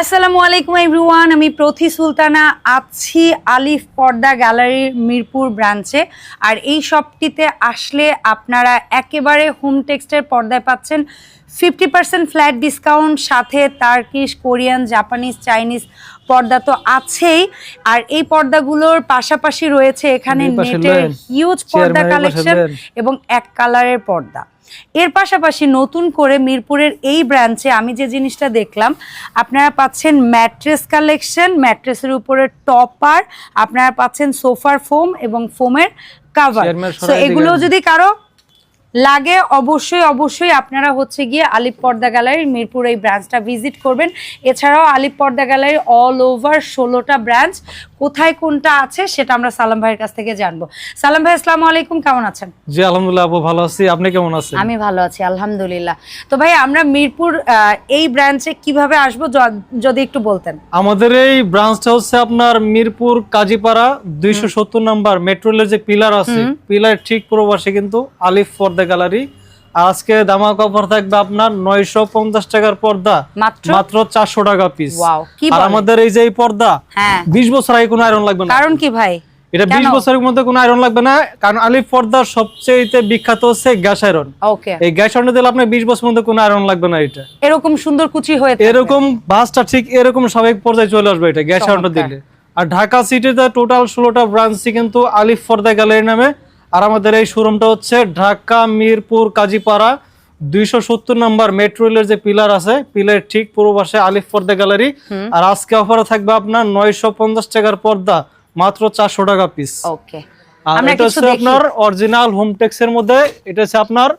আসসালামু আলাইকুম এভরিওয়ান আমি প্রথি সুলতানা, আছি আলিফ পর্দা গ্যালারির মিরপুর ব্রাঞ্চে। আর এই শপটিতে আসলে আপনারা একেবারে হোম টেক্সটের পর্দায় পাচ্ছেন ফিফটি পার্সেন্ট ফ্ল্যাট ডিসকাউন্ট সাথে তার্কিশ কোরিয়ান জাপানিজ চাইনিজ পর্দা তো আছেই। আর এই পর্দাগুলোর পাশাপাশি রয়েছে এখানে নেটের হিউজ পর্দা কালেকশন এবং এক কালারের পর্দা। এর পাশাপাশি নতুন করে মিরপুরের এই ব্রাঞ্চে আমি যে জিনিসটা দেখলাম আপনারা পাচ্ছেন ম্যাট্রেস কালেকশন ম্যাট্রেসের উপরে টপার আপনারা পাচ্ছেন সোফার ফোম এবং ফোমের কাভার সো এগুলো যদি কারও লাগে অবশ্যই অবশ্যই আপনারা হচ্ছে গিয়ে আলিপ পর্দা গ্যালারির মিরপুর এই ব্রাঞ্চটা ভিজিট করবেন। এছাড়াও আলিপ পর্দা গ্যালারির অল ওভার ষোলোটা ব্রাঞ্চ কোথায় কোনটা আছে সেটা আমরা সালাম ভাইয়ের কাছ থেকে জানব। সালাম ভাই আসসালামু আলাইকুম কেমন আছেন? জি আলহামদুলিল্লাহ আপু ভালো আছি। আপনি কেমন আছেন? আমি ভালো আছি আলহামদুলিল্লাহ। তো ভাই আমরা মিরপুর এই ব্রাঞ্চে কীভাবে আসব যদি একটু বলতেন। আমাদের এই ব্রাঞ্চটা হচ্ছে আপনার মিরপুর কাজীপাড়া দুইশো সত্তর নাম্বার মেট্রোলের যে পিলার আছে পিলার ঠিক পুরো পাশে কিন্তু আলিফ পর্দা গ্যালারি। আজকে দামাক অফার থাকবে আপনার নয়শো পঞ্চাশ টাকার পর্দা। মাত্র? চারশো টাকা পিস আর আমাদের এই যে এই পর্দা হ্যাঁ। বিশ বছর আগে কোনো আয়রন লাগবে না। কারণ কি ভাই? এটা কেন? বিশ বছরের মধ্যে কোনো আয়রন লাগবে না কারণ আলিফ সবচেয়ে বিখ্যাত হচ্ছে গ্যাস আয়রন ওকে এই গ্যাস আয়রন দিলে আপনার বিশ বছর মধ্যে কোনো আয়রন লাগবে না এটা। এরকম সুন্দর কুচি হয়ে এরকম বাসটা ঠিক এরকম স্বাভাবিক পর্যায়ে চলে আসবে এটা গ্যাস চমৎকার। দিলে। আর ঢাকা সিটিতে টোটাল ষোলোটা ব্রাঞ্চই কিন্তু আলিফ ফর্দা গ্যালারি নামে আর আমাদের এই শোরুমটা হচ্ছে ঢাকা মিরপুর কাজীপাড়া দুইশো সত্তর নম্বর মেট্রো রেলের যে পিলার আছে পিলার ঠিক পূর্ব পাশে আলিফ পর্দা গ্যালারি। আর আজকে অফারে থাকবে আপনার নয়শো পঞ্চাশ টাকার পর্দা মাত্র চারশো টাকা পিস আর এটা হচ্ছে আপনার অরিজিনাল হোমটেক্স এর মধ্যে এটা হচ্ছে আপনার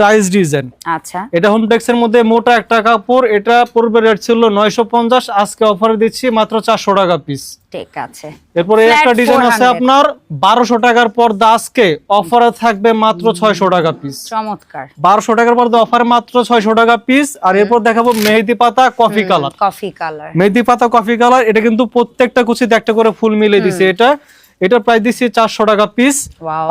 টাইলস ডিজাইন। আচ্ছা। এটা হোমটেক্স এর মধ্যে মোটা একটা কাপড় এটা পূর্বে রেট ছিল নয়শো পঞ্চাশ আজকে অফারে দিচ্ছি মাত্র চারশো টাকা পিস ঠিক আছে। এরপরে একটা ডিজাইন আছে আপনার বারোশো টাকার পর্দা আজকে অফারে থাকবে মাত্র ছয়শো টাকা পিস চমৎকার। বারোশো টাকার পর্দা অফারে মাত্র ছয়শো টাকা পিস আর এরপর দেখাবো মেহেদি পাতা কফি কালার কফি কালার মেহেদি পাতা কফি কালার এটা কিন্তু প্রত্যেকটা কুচিতে একটা করে ফুল মিলে দিছে এটা। এটা প্রায় দিচ্ছি চারশো টাকা পিস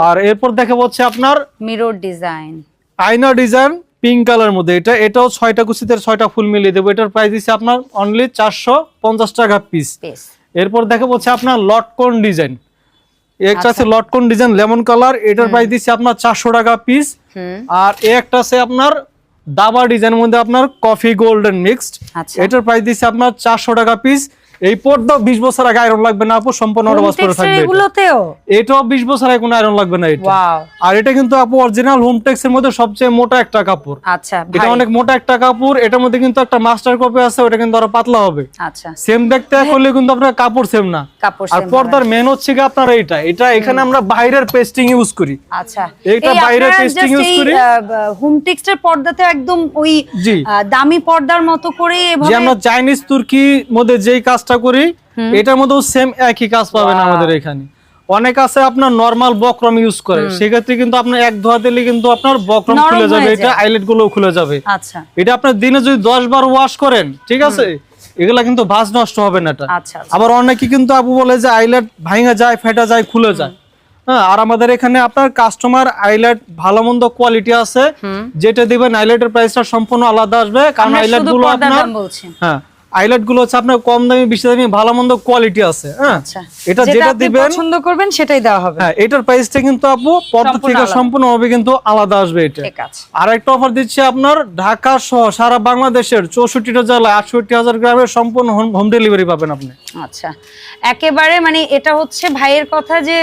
আর এরপর দেখাবো হচ্ছে আপনার মিরর ডিজাইন আয়না ডিজাইন পিঙ্ক কালার মধ্যে। এটা এটাও ছয়টা কুচিতে ছয়টা ফুল মিলিয়ে দেবো। এটার প্রাইস দিচ্ছে আপনার অনলি চারশো পঞ্চাশ টাকা পিস এরপর দেখা বলছে আপনার লটকন ডিজাইন। একটা আচ্ছা। আছে লটকন ডিজাইন লেমন কালার এটার প্রাইস দিচ্ছে আপনার চারশো টাকা পিস আর এ একটা আছে আপনার দাবা ডিজাইনের মধ্যে আপনার কফি গোল্ডেন মিক্সড এটার প্রাইস দিচ্ছে আপনার চারশো টাকা পিস এই পর্দা বিশ বছর আগে আয়রন লাগবে না আপু? সম্পূর্ণ Home করে থাকবে এগুলোতেও? এটাও বিশ বছর আগে কোনো আয়রন লাগবে না এটা। আর এটা কিন্তু আপু অরিজিনাল হোমটেক্স এর মধ্যে সবচেয়ে মোটা একটা কাপড়। আচ্ছা এটা অনেক মোটা একটা কাপড় এটার মধ্যে কিন্তু একটা মাস্টার কপি আছে ওটা কিন্তু আরও পাতলা হবে। আচ্ছা। সেম দেখতে করলে কিন্তু আপনার কাপড় সেম না। আর পর্দার মেন হচ্ছে কি আপনার এইটা। এটা এখানে আমরা বাইরের পেস্টিং ইউজ করি। আচ্ছা। এইটা বাইরে pasting use করি। হোম টেক্সটের পর্দাতে একদম ওই দামি পর্দার মতো করে যে এভাবে আমরা চাইনিজ তুর্কি মধ্যে যেই কাজটা করি এটার মধ্যেও সেম একই কাজ পাবেন আমাদের এখানে। অনেক আছে আপনার নরমাল বক্রম ইউজ করে সেক্ষেত্রে কিন্তু আপনার এক ধোয়া দিলে কিন্তু আপনার বক্রম খুলে যাবে এটা আইলেটগুলো খুলে যাবে। আচ্ছা। এটা আপনার দিনে যদি দশ বার ওয়াশ করেন ঠিক আছে? এগুলা কিন্তু ভাঁজ নষ্ট হবে না এটা। আচ্ছা আচ্ছা। আবার অনেকে কিন্তু আপু বলে যে আইলেট ভাঙা যায় ফেটা যায় খুলে যায়। হ্যাঁ আর আমাদের এখানে আপনার কাস্টমার আইলেট ভালো মন্দ কোয়ালিটি আছে যেটা দিবেন আইলেটের প্রাইসটা সম্পূর্ণ আলাদা আসবে। কারণ আইলেটগুলো আপনার হ্যাঁ। আইলেটগুলো হচ্ছে আপনার কম দামি বেশি দামি ভালো মন্দ কোয়ালিটি আছে হ্যাঁ? আচ্ছা। এটা যেটা দিবেন পছন্দ করবেন সেটাই দেওয়া হবে। হ্যাঁ এটার প্রাইসটা কিন্তু আপু সম্পূর্ণ থেকে আলাদা। সম্পূর্ণভাবে কিন্তু আলাদা আসবে এটা। ঠিক আছে। আর একটা অফার দিচ্ছে আপনার ঢাকা সহ সারা বাংলাদেশের চৌষট্টিটা জেলায় আটষট্টি হাজার গ্রামের সম্পূর্ণ হোম ডেলিভারি পাবেন আপনি। আচ্ছা। একেবারে মানে এটা হচ্ছে ভাইয়ের কথা যে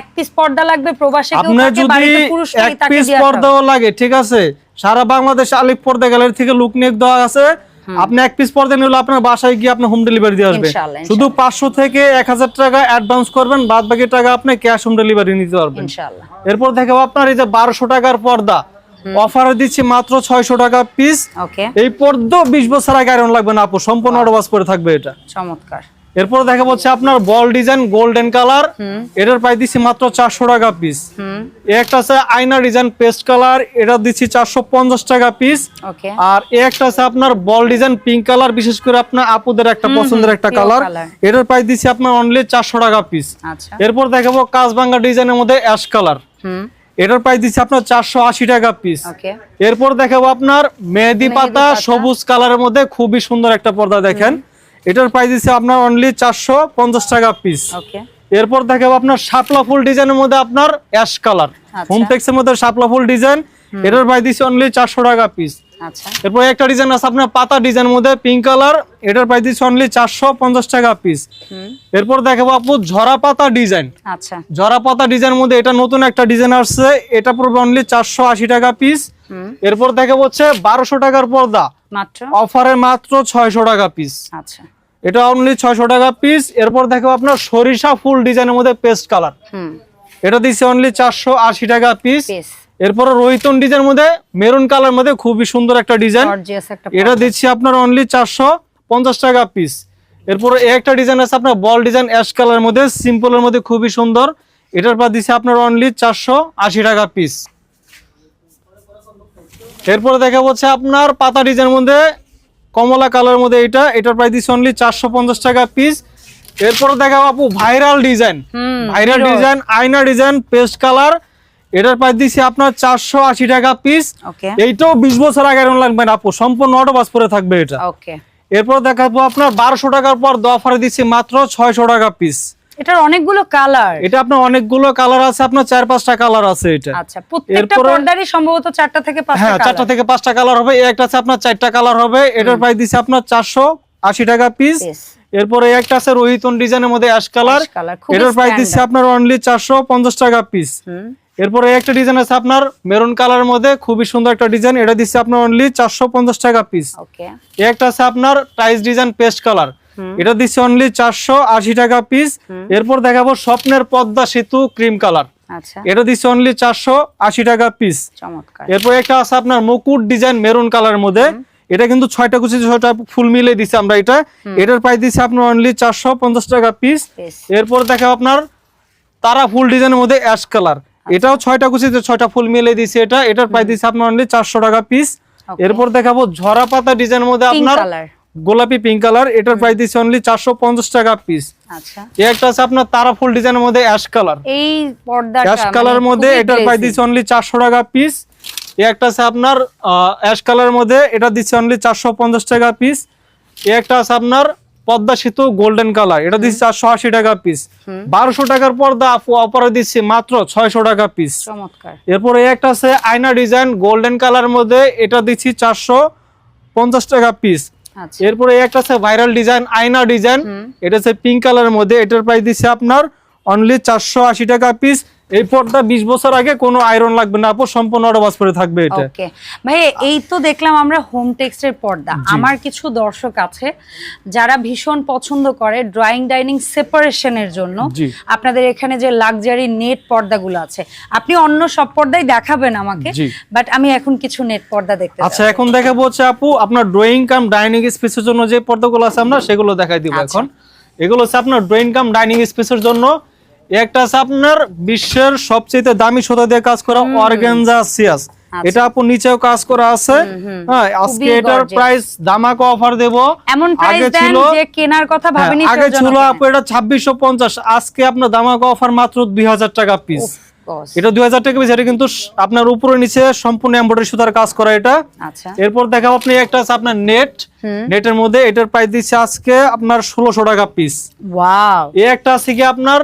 এক পিস পর্দা লাগবে প্রবাসে আপনার যদি এক পিস হবে। পর্দাও লাগে ঠিক আছে? সারা বাংলাদেশ আলিফ পর্দা গ্যালারি থেকে লুক দেওয়া আছে। আপনি এক পিস পর্দা নিলে আপনার বাসায় গিয়ে আপনার হোম ডেলিভারি দিয়ে আসবে শুধু পাঁচশো থেকে এক হাজার টাকা অ্যাডভান্স করবেন বাদ বাকি টাকা আপনি ক্যাশ হোম ডেলিভারি নিতে পারবেন। এরপর দেখাবো আপনার এই যে বারোশো টাকার পর্দা অফারে দিচ্ছি মাত্র ছয়শো টাকা পিস এই পর্দা বিশ বছর আগে আয়রন লাগবে না আপু সম্পূর্ণ অডবাস করে থাকবে এটা। চমৎকার। এরপর দেখা যাচ্ছে আপনার বল ডিজাইন গোল্ডেন কালার। এটার প্রাইস দিচ্ছি মাত্র চারশো টাকা পিস হুম। একটা আছে আয়না ডিজাইন পেস্ট কালার এটা দিচ্ছি চারশো পঞ্চাশ টাকা পিস ওকে। আর একটা আছে আপনার বল ডিজাইন পিঙ্ক কালার বিশেষ করে আপনার আপুদের একটা পছন্দের একটা কালার। এটার প্রাইস দিচ্ছি আপনার অনলি চারশো টাকা পিস আচ্ছা। এরপর দেখাবো কাজবাঙ্গা ডিজাইনের মধ্যে অ্যাশ কালার হুম। এটার প্রাইস দিচ্ছি আপনার চারশো আশি টাকা পিস ওকে। এরপর দেখাবো আপনার মেহেদি পাতা। সবুজ কালারের মধ্যে খুবই সুন্দর একটা পর্দা দেখেন। এটার প্রাইস দিচ্ছে আপনার অনলি চারশো পঞ্চাশ টাকা পিস এরপর দেখাবো আপনার সাপলা ফুল ডিজাইনের মধ্যে আপনার অ্যাশ কালার হোমটেক্সের মধ্যে শাপলা ফুল ডিজাইন। এটার প্রাইস দিচ্ছে অনলি চারশো টাকা পিস আচ্ছা। এরপর একটা ডিজাইন আছে আপনার পাতা ডিজাইন মধ্যে পিঙ্ক কালার এটার প্রাইস দিচ্ছে অনলি চারশো পঞ্চাশ টাকা পিস এরপর দেখাবো আপু ঝরা পাতা ডিজাইন। আচ্ছা। ঝরা পাতা ডিজাইনের মধ্যে এটা নতুন একটা ডিজাইন আসছে এটা পড়বে অনলি চারশো আশি টাকা পিস এরপর দেখাবো হচ্ছে বারোশো টাকার পর্দা। মাত্র? অফারে মাত্র ছয়শো টাকা পিস আচ্ছা। এটা অনলি ছয়শো টাকা পিস এরপর দেখাবো আপনার সরিষা ফুল ডিজাইনের মধ্যে পেস্ট কালার এটা দিচ্ছে অনলি চারশো আশি টাকা পিস এরপরে রোহিতন ডিজাইন মধ্যে মেরুন কালার মধ্যে খুবই সুন্দর একটা ডিজাইন। এটা দিচ্ছি আপনার অনলি চারশো পঞ্চাশ টাকা পিস এরপরে একটা ডিজাইন আছে আপনার বল ডিজাইন অ্যাশ কালার মধ্যে সিম্পলের মধ্যে খুবই সুন্দর। এটার পর দিচ্ছে আপনার অনলি চারশো আশি টাকা পিস এরপরে দেখা হচ্ছে আপনার পাতা ডিজাইন মধ্যে কমলা কালার মধ্যে এটা এটার প্রাইস দিচ্ছে অনলি চারশো পঞ্চাশ টাকা পিস এরপরে দেখা আপু ভাইরাল ডিজাইন ভাইরাল ডিজাইন আয়না ডিজাইন পেস্ট কালার এটার প্রাইস দিচ্ছে আপনার চারশো আশি টাকা পিস এইটাও বিশ বছর আগে লাগবে না আপু সম্পূর্ণ অটো বাস পরে থাকবে এটা। এরপর দেখাবো আপনার বারোশো টাকার পর দফারে দিচ্ছি মাত্র ছয়শো টাকা পিস এটার অনেকগুলো কালার এটা আপনার অনেকগুলো কালার আছে আপনার চার পাঁচটা কালার আছে এটা। আচ্ছা প্রত্যেকটা পর্দারই সম্ভবত চারটা থেকে পাঁচটা হ্যাঁ চারটা থেকে পাঁচটা কালার হবে একটা আছে আপনার চারটা কালার হবে। এটার প্রাইস দিচ্ছে আপনার চারশো আশি টাকা পিস এরপরে একটা আছে রোহিতন ডিজাইনের মধ্যে অ্যাশ কালার এটার প্রাইস দিচ্ছে আপনার অনলি চারশো পঞ্চাশ টাকা পিস এরপরে একটা ডিজাইন আছে আপনার মেরুন কালারের মধ্যে খুবই সুন্দর একটা ডিজাইন এটা দিচ্ছে আপনার অনলি চারশো পঞ্চাশ টাকা পিস ওকে একটা আছে আপনার টাইস ডিজাইন পেস্ট কালার এটা দিচ্ছে অনলি চারশো আশি টাকা পিস এরপর দেখাবো স্বপ্নের পদ্মা সেতু ক্রিম কালার আচ্ছা। এটা দিচ্ছে অনলি চারশো আশি টাকা পিস এরপর একটা আছে আপনার মুকুট ডিজাইন মেরুন কালার মধ্যে। এটা কিন্তু ছয়টা কুচি ছয়টা ফুল মিলে দিচ্ছে আমরা এটা। এটার প্রাইস দিচ্ছে আপনার অনলি চারশো পঞ্চাশ টাকা পিস এরপর দেখাবো আপনার তারা ফুল ডিজাইনের মধ্যে অ্যাশ কালার এটাও ছয়টা কুচিতে ছয়টা ফুল মিলে দিচ্ছে এটা। এটার প্রাইস দিচ্ছে আপনার অনলি চারশো টাকা পিস এরপর দেখাবো ঝরা পাতা ডিজাইনের মধ্যে আপনার গোলাপি পিঙ্ক কালার এটার প্রাইস দিচ্ছে অনলি চারশো পঞ্চাশ টাকা পিস আচ্ছা। একটা আছে আপনার তারা ফুল ডিজাইনের মধ্যে অ্যাশ কালার এই অ্যাশ মানে কালার মধ্যে খুবই এটার প্রাইস। দিচ্ছে অনলি চারশো টাকা পিস একটা আছে আপনার অ্যাশ কালার মধ্যে। এটা দিচ্ছে অনলি চারশো পঞ্চাশ টাকা পিস একটা আছে আপনার পদ্মা সেতু গোল্ডেন কালার এটা দিচ্ছে চারশো আশি টাকা পিস বারোশো টাকার পর্দা অপরে দিচ্ছে মাত্র ছয়শো টাকা পিস এরপরে একটা আছে আয়না ডিজাইন গোল্ডেন কালার মধ্যে। এটা দিচ্ছি চারশো পঞ্চাশ টাকা পিস আচ্ছা। এরপরে একটা আছে ভাইরাল ডিজাইন আয়না ডিজাইন এটা হচ্ছে পিঙ্ক কালারের মধ্যে। এটার প্রাইস দিচ্ছে আপনার অনলি চারশো আশি টাকা পিস এই পর্দা বিশ বছর আগে কোনো আয়রন লাগবে না আপু সম্পূর্ণ অটোবাস করে থাকবে এটা। ওকে ভাই এই তো দেখলাম আমরা হোম টেক্সটের পর্দা। আমার কিছু দর্শক আছে যারা ভীষণ পছন্দ করে ড্রয়িং ডাইনিং সেপারেশনের জন্য। আপনাদের এখানে যে লাক্সারি নেট পর্দাগুলো আছে। আপনি অন্য সব পর্দাই দেখাবেন আমাকে বাট আমি এখন কিছু নেট পর্দা দেখতে আচ্ছা এখন দেখাবো হচ্ছে আপু আপনার ড্রয়িং কাম ডাইনিং স্পেসের জন্য যে পর্দাগুলো আছে আমরা সেগুলো দেখাই দিব আচ্ছা। এখন। এগুলো হচ্ছে আপনার ড্রয়িং কাম ডাইনিং স্পেসের জন্য। একটা আছে আপনার বিশ্বের সবচেয়ে দামি সুতা দিয়ে কাজ করা অর্গানজা সিয়াস। এটা আপু নিচেও কাজ করা আছে। হ্যাঁ আজকে এটার প্রাইস দামাক অফার দেব। এমন প্রাইস দেন যে কেনার কথা হ্যাঁ, ভাবেনি আগে ছিল আপু এটা ছাব্বিশশো পঞ্চাশ। আজকে আপনার দামাক অফার মাত্র দুই হাজার টাকা পিস। এটা দুই হাজার টাকা এটা কিন্তু আপনার উপরে নিচে সম্পূর্ণ এমব্রয়ডারি সুতার কাজ করা এটা। আচ্ছা। এরপর দেখাবো আপনি একটা আছে আপনার নেট নেটের মধ্যে এটার প্রাইস দিচ্ছে আজকে আপনার ষোলোশো টাকা পিস এই একটা আছে কি আপনার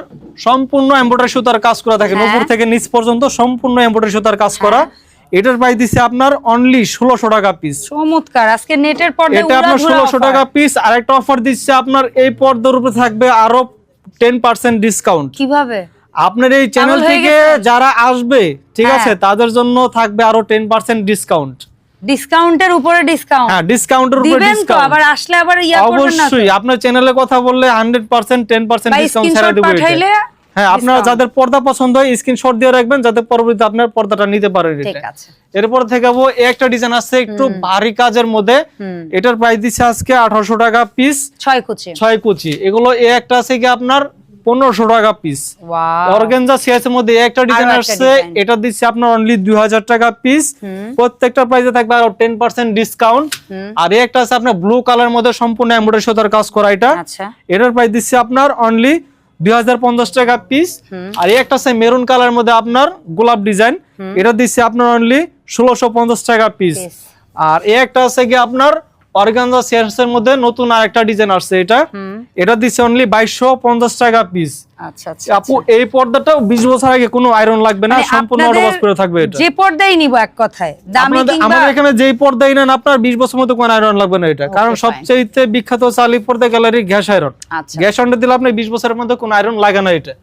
সম্পূর্ণ এমব্রয়ডারি সুতার কাজ করা থাকে হ্যাঁ। উপর থেকে নিচ পর্যন্ত সম্পূর্ণ এমব্রয়ডারি সুতার কাজ করা। এটার প্রাইস দিচ্ছে আপনার অনলি ষোলোশো টাকা পিস চমৎকার আজকে নেটের পর্দা এটা আপনার ষোলোশো টাকা পিস আর একটা অফার দিচ্ছে আপনার এই পর্দার উপরে থাকবে আরও টেন পার্সেন্ট ডিসকাউন্ট কীভাবে? আপনার এই চ্যানেল থেকে যারা আসবে ঠিক হ্যাঁ। আছে তাদের জন্য থাকবে আরও টেন পার্সেন্ট ডিসকাউন্ট ডিসকাউন্টের উপরে ডিসকাউন্ট হ্যাঁ ডিসকাউন্টের উপরে ডিসকাউন্ট আবার আসলে আবার ইয়া করবেন না অবশ্যই আপনার চ্যানেলে কথা বললে হান্ড্রেড পার্সেন্ট টেন পার্সেন্ট বা ডিসকাউন্ট ছাড়া দেবো হ্যাঁ আপনারা যাদের পর্দা পছন্দ হয় স্ক্রিনশট দিয়ে রাখবেন যাতে পরবর্তীতে আপনার পর্দাটা নিতে পারেন ঠিক আছে। এরপর এই একটা ডিজাইন আছে একটু ভারী কাজের মধ্যে। এটার প্রাইস দিচ্ছে আজকে আঠারোশো টাকা পিস ছয় কুচি। ছয় কুচি। এগুলো এ একটা আছে কি আপনার? পনেরোশো টাকা পিস ওয়াও অর্গেনজা সিএস এর মধ্যে একটা ডিজাইন আসছে এটা দিচ্ছে আপনার অনলি দুই হাজার টাকা পিস প্রত্যেকটা প্রাইসে থাকবে আরও টেন পার্সেন্ট ডিসকাউন্ট আর এই একটা আছে আপনার ব্লু কালার মধ্যে সম্পূর্ণ এমব্রয়ডারি সুতার কাজ করা এটা। আচ্ছা। এটার প্রাইস দিচ্ছে আপনার অনলি দুই হাজার পঞ্চাশ টাকা পিস আর এই একটা আছে মেরুন কালার মধ্যে আপনার গোলাপ ডিজাইন এটা দিচ্ছে আপনার অনলি ষোলোশো পঞ্চাশ টাকা পিস আর এই একটা আছে কি আপনার অর্গানজা এর মধ্যে নতুন আরেকটা ডিজাইন আসছে এটা। এটা দিচ্ছে অনলি বাইশশো পঞ্চাশ টাকা পিস আচ্ছা আচ্ছা আপু এই পর্দাটাও বিশ বছর আগে কোনো আয়রন লাগবে না মানে সম্পূর্ণ অটোবাস করে থাকবে এটা। যে পর্দাই নিব এক কথায় দামি কিংবা আমাদের এখানে যেই পর্দাই নেন আপনার বছর মতো কোনো আয়রন লাগবে না এটা। কারণ. সবচেয়ে বিখ্যাত পর্দা গ্যালারি গ্যাস আয়রন আচ্ছা। গ্যাস দিলে আপনি বছরের মধ্যে কোনো আয়রন লাগে না এটা।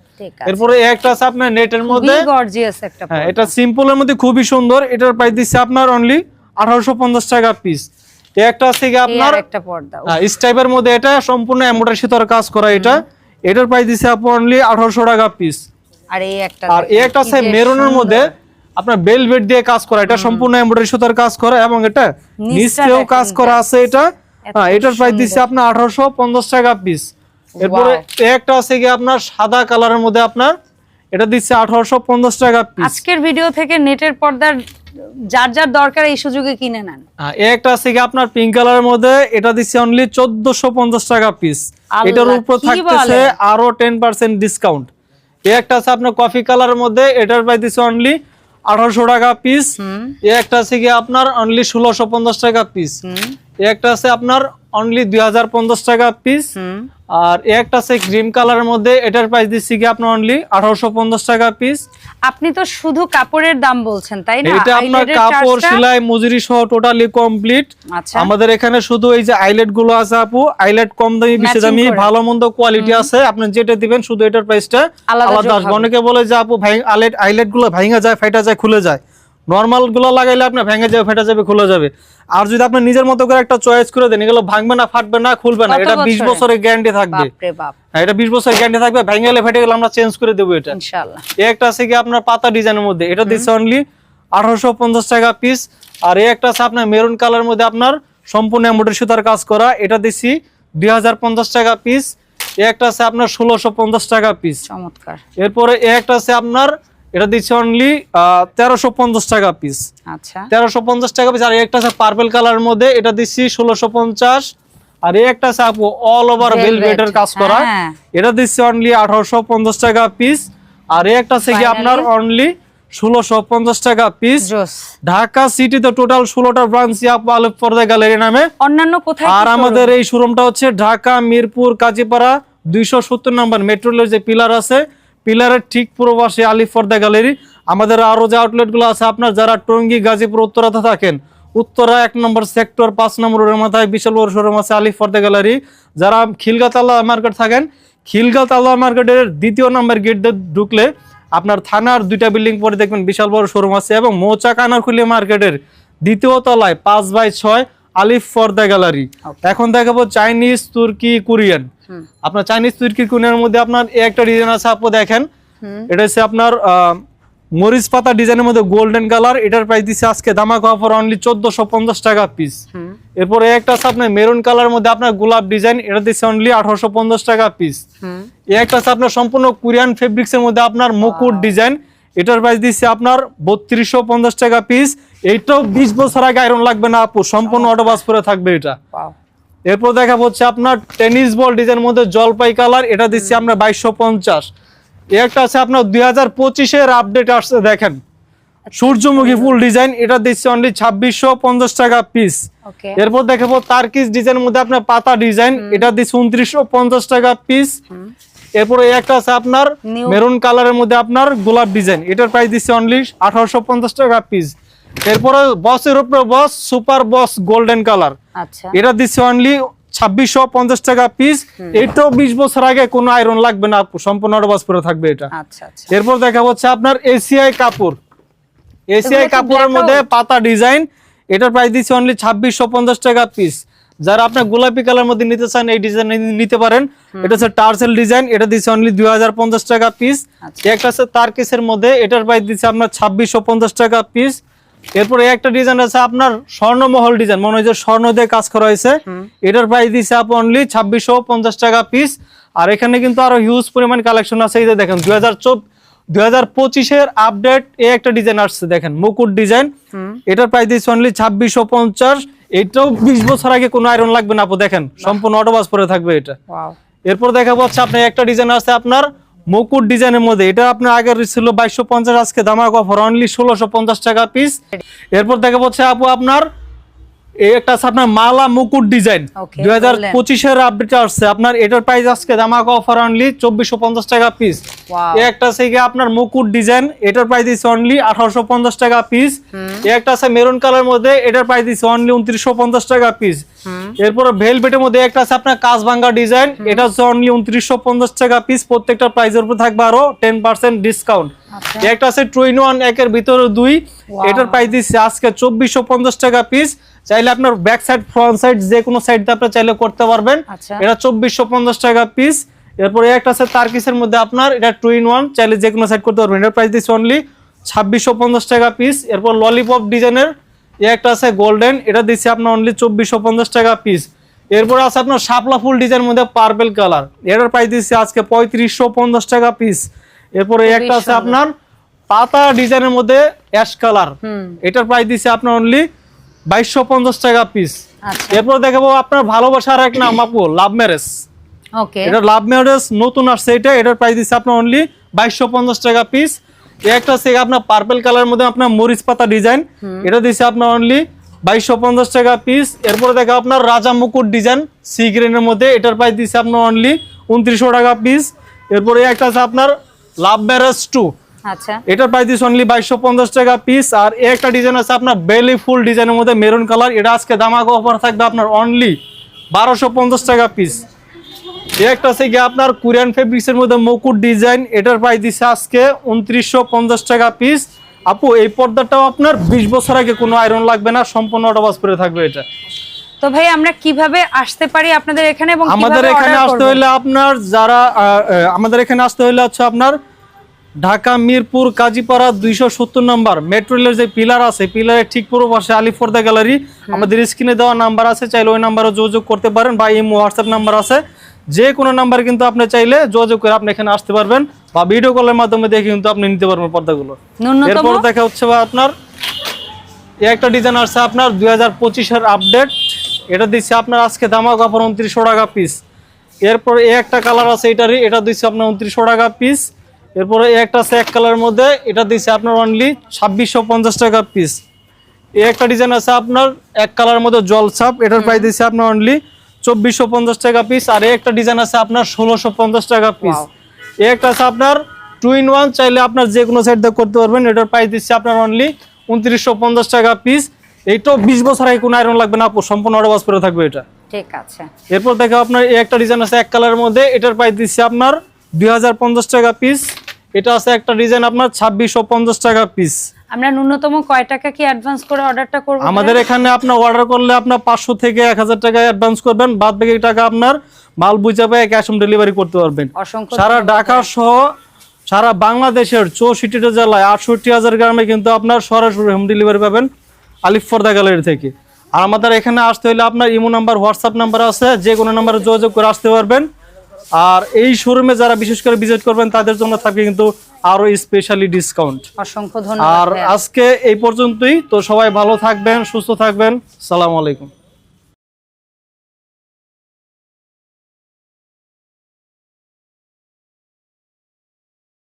এরপরে একটা আছে আপনার নেটের মধ্যে। খুবই গর্জিয়াস একটা হ্যাঁ এটা সিম্পলের মধ্যে খুবই সুন্দর। এটার প্রাইস দিচ্ছে আপনার অনলি আঠারোশো পঞ্চাশ টাকা পিস একটা আছে কি আপনার একটা পর্দা স্টাইপের মধ্যে এটা সম্পূর্ণ এমব্রয়ডারি সুতার কাজ করা এটা। এটার প্রাইস দিচ্ছে আপু অনলি আঠারোশো টাকা পিস আর এই একটা আর এই একটা আছে মেরুনের মধ্যে আপনার বেলভেট দিয়ে কাজ করা এটা সম্পূর্ণ এমব্রয়ডারি সুতার কাজ করা এবং এটা নিচেও কাজ করা আছে এটা। হ্যাঁ এটার প্রাইস দিচ্ছে আপনার আঠারোশো পঞ্চাশ টাকা পিস এরপরে একটা আছে কি আপনার সাদা কালারের মধ্যে আপনার এটা দিচ্ছে আঠারোশো পঞ্চাশ টাকা পিস আজকের ভিডিও থেকে নেটের পর্দার যার যার দরকার এই সুযোগে কিনে নেন। একটা আছে কি আপনার পিঙ্ক কালারের মধ্যে এটা দিচ্ছে অনলি চোদ্দশো পঞ্চাশ টাকা পিস এটার উপর থাকতেছে আরও টেন পার্সেন্ট ডিসকাউন্ট এই একটা আছে আপনার কফি কালারের মধ্যে এটার প্রাইস দিচ্ছে অনলি আঠারোশো টাকা পিস এই একটা আছে কি আপনার অনলি ষোলোশো পঞ্চাশ টাকা পিস একটা আছে আপনার অনলি দুই হাজার পঞ্চাশ টাকা পিস আর একটা আছে ক্রিম কালারের মধ্যে এটার প্রাইস দিচ্ছি কি আপনার অনলি আঠারোশো পঞ্চাশ টাকা পিস আপনি তো শুধু কাপড়ের দাম বলছেন তাই না? এটা আপনার কাপড় সেলাই মজুরি সহ টোটালি কমপ্লিট আচ্ছা। আমাদের এখানে শুধু এই যে আইলেটগুলো আছে আপু আইলেট কম দামি বেশি দামি ভালো মন্দ কোয়ালিটি আছে। আপনি যেটা দিবেন শুধু এটার প্রাইসটা আলাদা আলাদা আসবে। অনেকে বলে যে আপু ভাই আইলেট আইলেটগুলো ভাঙা যায় ফাইটা যায় খুলে যায়। নর্মালগুলো লাগাইলে আপনার ভেঙে যাবে ফেটে যাবে খুলে যাবে। আর যদি আপনি নিজের মতো করে একটা চয়েস করে দেন এগুলো ভাঙবে না ফাটবে না খুলবে না এটা বিশ বছরের? গ্যারান্টি থাকবে। হ্যাঁ, এটা বিশ বছরের গ্যারান্টি থাকবে ভেঙে গেলে ফেটে গেলে আমরা চেঞ্জ করে দেবো এটা। ইনশাআল্লাহ। এই একটা আছে কি আপনার পাতা ডিজাইনের মধ্যে এটা দিচ্ছে অনলি আঠারোশো পঞ্চাশ টাকা পিস আর এই একটা আছে আপনার মেরুন কালার মধ্যে আপনার সম্পূর্ণ এমব্রয়ডারি সুতার কাজ করা এটা দিচ্ছি দুই হাজার পঞ্চাশ টাকা পিস এই একটা আছে আপনার ষোলোশো পঞ্চাশ টাকা পিস চমৎকার। এরপরে এই একটা আছে আপনার এটা দিচ্ছে অনলি তেরোশো পঞ্চাশ টাকা পিস আচ্ছা। তেরোশো পঞ্চাশ টাকা পিস আর একটা আছে পার্পেল কালার মধ্যে এটা দিচ্ছি ষোলোশো পঞ্চাশ। আর একটা আছে আপু অল ওভার ভেলভেটের কাজ করা। হ্যাঁ। এটা দিচ্ছে অনলি আঠারোশো পঞ্চাশ টাকা পিস আর একটা আছে কি আপনার অনলি ষোলোশো পঞ্চাশ টাকা পিস ঢাকা সিটিতে টোটাল ষোলোটা ব্রাঞ্চ আলপ পর্দা গ্যালারি নামে। অন্যান্য কোথায় আর আমাদের এই শোরুমটা হচ্ছে ঢাকা মিরপুর কাজীপাড়া দুইশো সত্তর নম্বর মেট্রো রেলের যে পিলার আছে পিলারের ঠিক পূর্ব পাশে আলিফ পর্দা গ্যালারি। আমাদের আরও যে আউটলেটগুলো আছে, আপনার যারা টঙ্গী, গাজীপুর, উত্তরাতে থাকেন, উত্তরা এক নম্বর সেক্টর, পাঁচ নম্বর রোডের মাথায় বিশাল বড় শোরুম আছে আলিফ পর্দা গ্যালারি। যারা খিলগাত আল্লাহ মার্কেট থাকেন খিলগাত আল্লাহ মার্কেটের দ্বিতীয় নম্বর গেট ঢুকলে আপনার থানার দুইটা বিল্ডিং পরে দেখবেন বিশাল বড় শোরুম আছে এবং মৌচা কানারকুলি মার্কেটের দ্বিতীয় তলায় পাঁচ বাই ছয় আলিফ ফর দ্য গ্যালারি। এখন দেখাবো চাইনিজ তুর্কি কোরিয়ান। আপনার চাইনিজ তুর্কি কোরিয়ানের মধ্যে আপনার একটা ডিজাইন আছে আপু দেখেন। এটা হচ্ছে আপনার মরিচ পাতা ডিজাইনের মধ্যে গোল্ডেন কালার এটার প্রাইস দিচ্ছে আজকে দামাক অফার অনলি চোদ্দশো পঞ্চাশ টাকা পিস এরপরে একটা আছে আপনার মেরুন কালার মধ্যে আপনার গোলাপ ডিজাইন এটা দিচ্ছে অনলি আঠারোশো পঞ্চাশ টাকা পিস একটা আছে আপনার সম্পূর্ণ কোরিয়ান ফেব্রিক্স এর মধ্যে আপনার মুকুট ডিজাইন এটার প্রাইস দিচ্ছে আপনার বত্রিশশো পঞ্চাশ টাকা পিস এইটাও বিশ বছর আগে আয়রন লাগবে না আপু সম্পূর্ণ অটোবাস করে থাকবে এটা। এরপর দেখা হচ্ছে আপনার টেনিস বল ডিজাইন মধ্যে জলপাই কালার এটা দিচ্ছি আমরা বাইশশো পঞ্চাশ। একটা আছে আপনার দুই হাজার পঁচিশের আপডেট আসছে দেখেন। সূর্যমুখী ফুল ডিজাইন এটা দিচ্ছে অনলি ছাব্বিশশো পঞ্চাশ টাকা পিস এরপর দেখাবো তার্কিস ডিজাইনের মধ্যে আপনার পাতা ডিজাইন এটা দিচ্ছে উনত্রিশশো পঞ্চাশ টাকা পিস এরপরে একটা আছে আপনার মেরুন কালারের মধ্যে আপনার গোলাপ ডিজাইন। এটার প্রাইস দিচ্ছে অনলি আঠারোশো পঞ্চাশ টাকা পিস এরপরে বসের উপরে boss super boss golden colour এটা দিচ্ছে অনলি ছাব্বিশশো পঞ্চাশ টাকা পিস এটাও বিশ বছর আগে কোনো আয়রন লাগবে না সম্পূর্ণ অটোবাস করে থাকবে এটা। আচ্ছা আচ্ছা। এরপর দেখা হচ্ছে আপনার এসিআই কাপড়। এসিআই কাপড়ের মধ্যে পাতা ডিজাইন। এটার প্রাইস দিচ্ছে অনলি ছাব্বিশশো পঞ্চাশ টাকা পিস যারা আপনার গোলাপি কালার মধ্যে নিতে চান এই ডিজাইন নিতে পারেন। এটা হচ্ছে টার্সেল ডিজাইন এটা দিচ্ছে অনলি দুই হাজার পঞ্চাশ টাকা পিস আচ্ছা। একটা আছে তারকেসের মধ্যে এটার প্রাইস দিচ্ছে আপনার ছাব্বিশশো পঞ্চাশ টাকা পিস এরপরে একটা ডিজাইন আছে আপনার স্বর্ণমহল ডিজাইন মনে হয় যে স্বর্ণ দিয়ে কাজ করা হয়েছে। এটার প্রাইস দিচ্ছে আপ অনলি ছাব্বিশশো পঞ্চাশ টাকা পিস আর এখানে কিন্তু আরও হিউজ পরিমাণ কালেকশন আছে এই যে দেখেন দুই হাজার চব্বিশ দুই হাজার পঁচিশের আপডেট এই একটা ডিজাইন আসছে দেখেন মুকুট ডিজাইন এটার প্রাইস দিচ্ছে অনলি ছাব্বিশশো পঞ্চাশ। এটাও বিশ বছর আগে কোনো আয়রন লাগবে না আপু দেখেন সম্পূর্ণ অটোবাস পরে থাকবে এটা। এরপর দেখা পাচ্ছে আপনার একটা ডিজাইন আছে আপনার মুকুট ডিজাইনের মধ্যে। এটা আপনার আগের ছিল বাইশশো পঞ্চাশ আজকে দামাক অফার অনলি ষোলোশো পঞ্চাশ টাকা পিস এরপর দেখা পাচ্ছে আপু আপনার এই একটা আছে আপনার মালা মুকুট ডিজাইন। দুই হাজার। পঁচিশের আপডেট আসছে। আপনার এটার প্রাইস আজকে অফার অনলি চব্বিশশো পঞ্চাশ টাকা পিস এই একটা আছে আপনার মুকুট ডিজাইন। এটার প্রাইস দিচ্ছে অনলি আঠারোশো পঞ্চাশ টাকা পিস এই একটা আছে মেরুন কালার মধ্যে। এটার প্রাইস দিচ্ছে অনলি উনত্রিশশো পঞ্চাশ টাকা পিস এরপরে ভেলভেটের মধ্যে একটা আছে আপনার কাজভাঙ্গা ডিজাইন এটা হচ্ছে অনলি উনত্রিশশো পঞ্চাশ টাকা পিস প্রত্যেকটা প্রাইসের উপর থাকবে আরও টেন পার্সেন্ট ডিসকাউন্ট। একটা আছে টুইন ওয়ান একের ভিতরে দুই। এটার প্রাইস দিচ্ছে আজকে চব্বিশশো পঞ্চাশ টাকা পিস চাইলে আপনার ব্যাক সাইড ফ্রন্ট সাইড যে কোনো সাইড দিয়ে আপনি চাইলে করতে পারবেন। আচ্ছা। এটা চব্বিশশো পঞ্চাশ টাকা পিস এরপরে একটা আছে তার্কিসের মধ্যে আপনার এটা টু ইন ওয়ান চাইলে যে কোনো সাইড করতে পারবেন। এটার প্রাইস দিচ্ছে অনলি ছাব্বিশশো পঞ্চাশ টাকা পিস এরপর ললিপপ ডিজাইনের এ একটা আছে গোল্ডেন এটা দিচ্ছে আপনার অনলি চব্বিশশো পঞ্চাশ টাকা পিস এরপর আছে আপনার শাপলা ফুল ডিজাইনের মধ্যে পার্পেল কালার এটার প্রাইস দিচ্ছে আজকে পঁয়ত্রিশশো পঞ্চাশ টাকা পিস এরপরে একটা আছে আপনার পাতা ডিজাইনের মধ্যে অ্যাশ কালার এটার প্রাইস দিচ্ছে আপনার অনলি বাইশশো পঞ্চাশ টাকা পিস আচ্ছা। এরপর দেখাবো আপনার ভালোবাসার এক নাম আপু লাভ ম্যারেজ এটা লাভ ম্যারেজ নতুন আসছে এটা এটার প্রাইস দিচ্ছে আপনার অনলি বাইশশো পঞ্চাশ টাকা পিস একটা আছে আপনার পার্পেল কালার মধ্যে আপনার মরিচ পাতা ডিজাইন এটা দিচ্ছে আপনার অনলি বাইশশো পঞ্চাশ টাকা পিস এরপরে দেখা আপনার রাজা মুকুট ডিজাইন সি গ্রেনের মধ্যে। এটার প্রাইস দিচ্ছে আপনার অনলি উনত্রিশশো টাকা পিস এরপরে একটা আছে আপনার লাভ ম্যারেজ টু আচ্ছা। এটার প্রাইস দিচ্ছে অনলি বাইশশো পঞ্চাশ টাকা পিস আর একটা ডিজাইন আছে আপনার বেলি ফুল ডিজাইনের মধ্যে মেরুন কালার এটা আজকে দামাক অফার থাকবে আপনার অনলি বারোশো পঞ্চাশ টাকা পিস একটা আছে গিয়ে আপনার কোরিয়ান ফেব্রিক্সের মধ্যে মুকুট ডিজাইন এটার প্রাইস দিচ্ছে আজকে উনত্রিশশো টাকা পিস আপু এই পর্দাটাও আপনার বিশ বছর আগে কোনো আয়রন লাগবে না সম্পূর্ণ অটোবাস করে থাকবে এটা। তো ভাই আমরা কীভাবে আসতে পারি আপনাদের এখানে এবং আমাদের এখানে আসতে হলে আপনার যারা আমাদের এখানে আসতে হলে হচ্ছে আপনার ঢাকা মিরপুর কাজীপাড়া দুইশো সত্তর নম্বর। মেট্রো রেলের যে পিলার আছে পিলারের ঠিক পুরো পাশে আলিফর্দা গ্যালারি। আমাদের স্ক্রিনে দেওয়া নাম্বার আছে চাইলে ওই নাম্বারে যোগাযোগ করতে পারেন বা এই হোয়াটসঅ্যাপ নাম্বার আছে। যে কোনো নাম্বার কিন্তু আপনি চাইলে যোগাযোগ করে আপনি এখানে আসতে পারবেন বা ভিডিও কলের মাধ্যমে দেখে কিন্তু আপনি নিতে পারবেন পর্দাগুলো। এরপর দেখা হচ্ছে বা আপনার একটা ডিজাইন আছে আপনার দুই হাজার পঁচিশের আপডেট এটা দিচ্ছে আপনার আজকে দামাক অফার উনত্রিশশো টাকা পিস এরপর এই একটা কালার আছে এটারই এটা দিচ্ছে আপনার উনত্রিশশো টাকা পিস এরপরে একটা আছে এক কালারের মধ্যে এটা দিচ্ছে আপনার অনলি ছাব্বিশশো পঞ্চাশ টাকা পিস এই একটা ডিজাইন আছে আপনার এক কালারের মধ্যে জলছাপ এটার প্রাইস দিচ্ছে আপনার অনলি চব্বিশশো পঞ্চাশ টাকা পিস আর এই একটা ডিজাইন আছে আপনার ষোলোশো পঞ্চাশ টাকা পিস এই একটা আছে আপনার টু ইন ওয়ান চাইলে আপনার যে কোনো সাইড দিয়ে করতে পারবেন এটার প্রাইস দিচ্ছে আপনার অনলি উনত্রিশশো পঞ্চাশ টাকা পিস এইটাও বিশ বছর আগে কোনো আয়রন লাগবে না সম্পূর্ণ অর্ডার করে থাকবে এটা। ঠিক আছে। এরপর দেখো আপনার এই একটা ডিজাইন আছে এক কালারের মধ্যে এটার প্রাইস দিচ্ছে আপনার দুই হাজার পঞ্চাশ টাকা পিস এটা আছে একটা ডিজাইন আপনার ছাব্বিশশো পঞ্চাশ টাকা পিস আমরা ন্যূনতম কয় টাকা কি অ্যাডভান্স করে অর্ডারটা করব আমাদের এখানে আপনার অর্ডার করলে আপনার পাঁচশো থেকে এক হাজার টাকা অ্যাডভান্স করবেন বাদ বাকি টাকা আপনার মাল বুঝে পেয়ে ক্যাশ অন ডেলিভারি করতে পারবেন। সারা ঢাকা সহ সারা বাংলাদেশের চৌষট্টিটা জেলায় আটষট্টি হাজার গ্রামে কিন্তু আপনার সরাসরি হোম ডেলিভারি পাবেন আলিফ ফর্দা গ্যালারি থেকে। আর আমাদের এখানে আসতে হলে আপনার ইমো নাম্বার হোয়াটসঅ্যাপ নাম্বার আছে যে কোনো নাম্বারে যোগাযোগ করে আসতে পারবেন। আর এই শোরুমে যারা বিশেষ করে ভিজিট করবেন তাদের জন্য থাকবে কিন্তু আরও স্পেশালি ডিসকাউন্ট অসংখ্য ধন্যবাদ আর আজকে এই পর্যন্তই। তো সবাই ভালো থাকবেন সুস্থ থাকবেন। সালাম আলাইকুম।